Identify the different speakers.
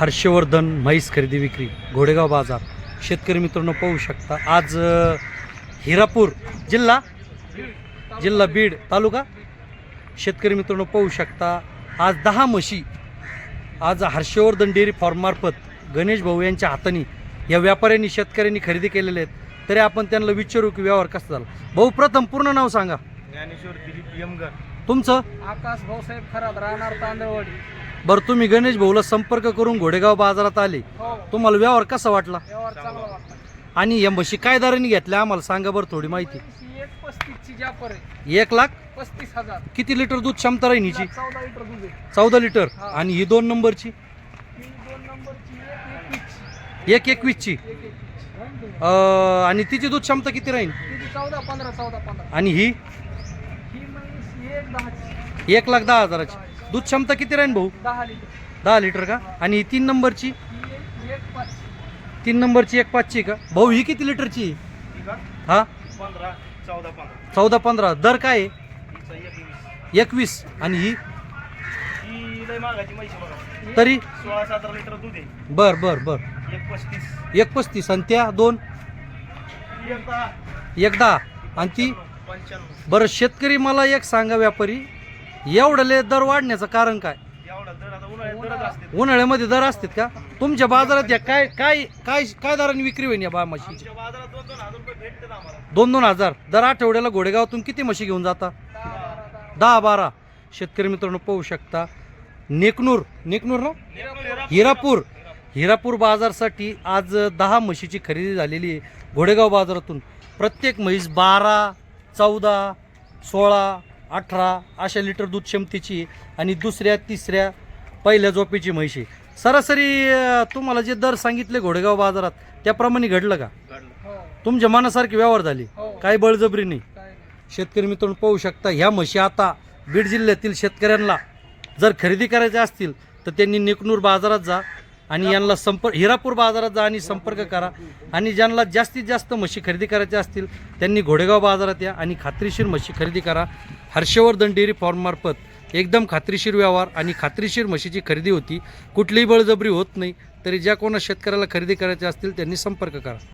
Speaker 1: हर्षवर्धन म्हैस खरेदी विक्री घोडेगाव बाजार. शेतकरी मित्रांनो पाहू शकता. आज हिरापूर जिल्हा जिल्हा बीड तालुका. शेतकरी मित्रांनो पाहू शकता. आज दहा म्हशी. आज हर्षवर्धन डेअरी फार्ममार्फत गणेश भाऊ यांच्या हाताने या व्यापाऱ्यांनी शेतकऱ्यांनी खरेदी केलेले आहेत. तरी आपण त्यांना विचारू की व्यवहार कसा झाला? भाऊ प्रथम पूर्ण नाव सांगा.
Speaker 2: ज्ञानेश्वर दिलीप यमगर.
Speaker 1: तुमचं?
Speaker 3: आकाश भाऊसाहेब खरात राहणार तांदळवाडी.
Speaker 1: बरं तुम्ही गणेश भाऊला संपर्क करून घोडेगाव बाजारात आले.
Speaker 3: हो.
Speaker 1: तुम्हाला व्यवहार कसा वाटला?
Speaker 3: व्यवहार चांगला वाटला.
Speaker 1: आणि या म्हशी काय दराने घेतल्या? आम्हाला सांगा बरं थोडी माहिती.
Speaker 3: ही एक पस्तीसची जापर आहे.
Speaker 1: एक लाख?
Speaker 3: पस्तीस हजार.
Speaker 1: किती लिटर दूध क्षमता राहील हिची?
Speaker 3: चौदा लिटर दूध आहे.
Speaker 1: चौदा लिटर.
Speaker 3: हा.
Speaker 1: आणि ही दोन नंबरची?
Speaker 3: ही दोन नंबरची एक एकवीसची.
Speaker 1: एक एकवीसची.
Speaker 3: एक एकवीसची.
Speaker 1: अं, आणि तिची दूध क्षमता किती राहील
Speaker 3: चौदा पंधरा चौदा पंधरा.
Speaker 1: आणि ही?
Speaker 3: एक दहाची.
Speaker 1: एक लाख दहा हजाराची. दूध क्षमता किती राहील भाऊ?
Speaker 3: दहा लिटर.
Speaker 1: दहा लिटर का? आणि ही तीन नंबरची?
Speaker 3: ही एक एक पाच
Speaker 1: तीन नंबरची एक पाचची का? भाऊ ही किती लिटरची? हा
Speaker 2: पंधरा चौदा पंधरा.
Speaker 1: चौदा पंधरा. दर काय आहे?
Speaker 2: हिचा एकवीस.
Speaker 1: एकवीस. आणि ही?
Speaker 2: ही लय मागाची म्हैशी बघा.
Speaker 1: तरी?
Speaker 2: सोळा सतरा लिटर दूध आहे.
Speaker 1: बर बर बर.
Speaker 2: एक पस्तीस.
Speaker 1: एक पस्तीस. आणि त्या दोन?
Speaker 2: ही एक दहा.
Speaker 1: एक दहा. आणि ती?
Speaker 2: पंच्याण्णव.
Speaker 1: बरं शेतकरी मला एक सांगा व्यापारी. एवढले दर वाढण्याचं कारण काय?
Speaker 2: एवढा दर आता उन्हाळ्यात दरच असते
Speaker 1: उन्हाळ्यामध्ये दर असतात का? तुमच्या बाजारात या काय काय काय काय दराने विक्री होईल या बा म्हशीची
Speaker 2: आमच्या बाजारात दोन दोन हजार रुपये भेटतात आम्हाला.
Speaker 1: दोन दोन हजार. दर आठवड्याला घोडेगावातून किती म्हशी घेऊन जाता?
Speaker 3: दहा. बारा दहा
Speaker 1: दहा बारा. शेतकरी मित्रांनो पाहू शकता. नेकनूर. नेकनूर ना? हिरापूर. हिरापूर बाजारसाठी आज दहा म्हशीची खरेदी झालेली आहे घोडेगाव बाजारातून. प्रत्येक म्हैस बारा चौदा सोळा अठरा अशा लिटर दूध क्षमतेची. आणि दुसऱ्या तिसऱ्या पहिल्या झोपेची आहे सरासरी तुम्हाला जे दर सांगितले घोडेगाव बाजारात त्याप्रमाणे घडलं का?
Speaker 3: हो.
Speaker 1: तुमच्या मनासारखी व्यवहार झाली.
Speaker 3: हो.
Speaker 1: काही बळजबरी नाही.
Speaker 3: काय नाही.
Speaker 1: शेतकरी मित्रांनो पाहू शकता ह्या म्हशी आता बीड जिल्ह्यातील शेतकऱ्यांना जर खरेदी करायच्या असतील तर त्यांनी निकनूर बाजारात जा. आणि यांना संपर्क हिरापूर बाजारात जा आणि संपर्क करा. आणि ज्यांना जास्तीत जास्त म्हशी खरेदी करायच्या असतील त्यांनी घोडेगाव बाजारात या आणि खात्रीशीर म्हशी खरेदी करा. हर्षवर्धन डेअरी फॉर्ममार्फत एकदम खात्रीशीर व्यवहार आणि खात्रीशीर म्हशीची खरेदी होती. कुठलीही बळजबरी होत नाही तरी ज्या कोणा शेतकऱ्याला खरेदी करायच्या असतील त्यांनी संपर्क करा.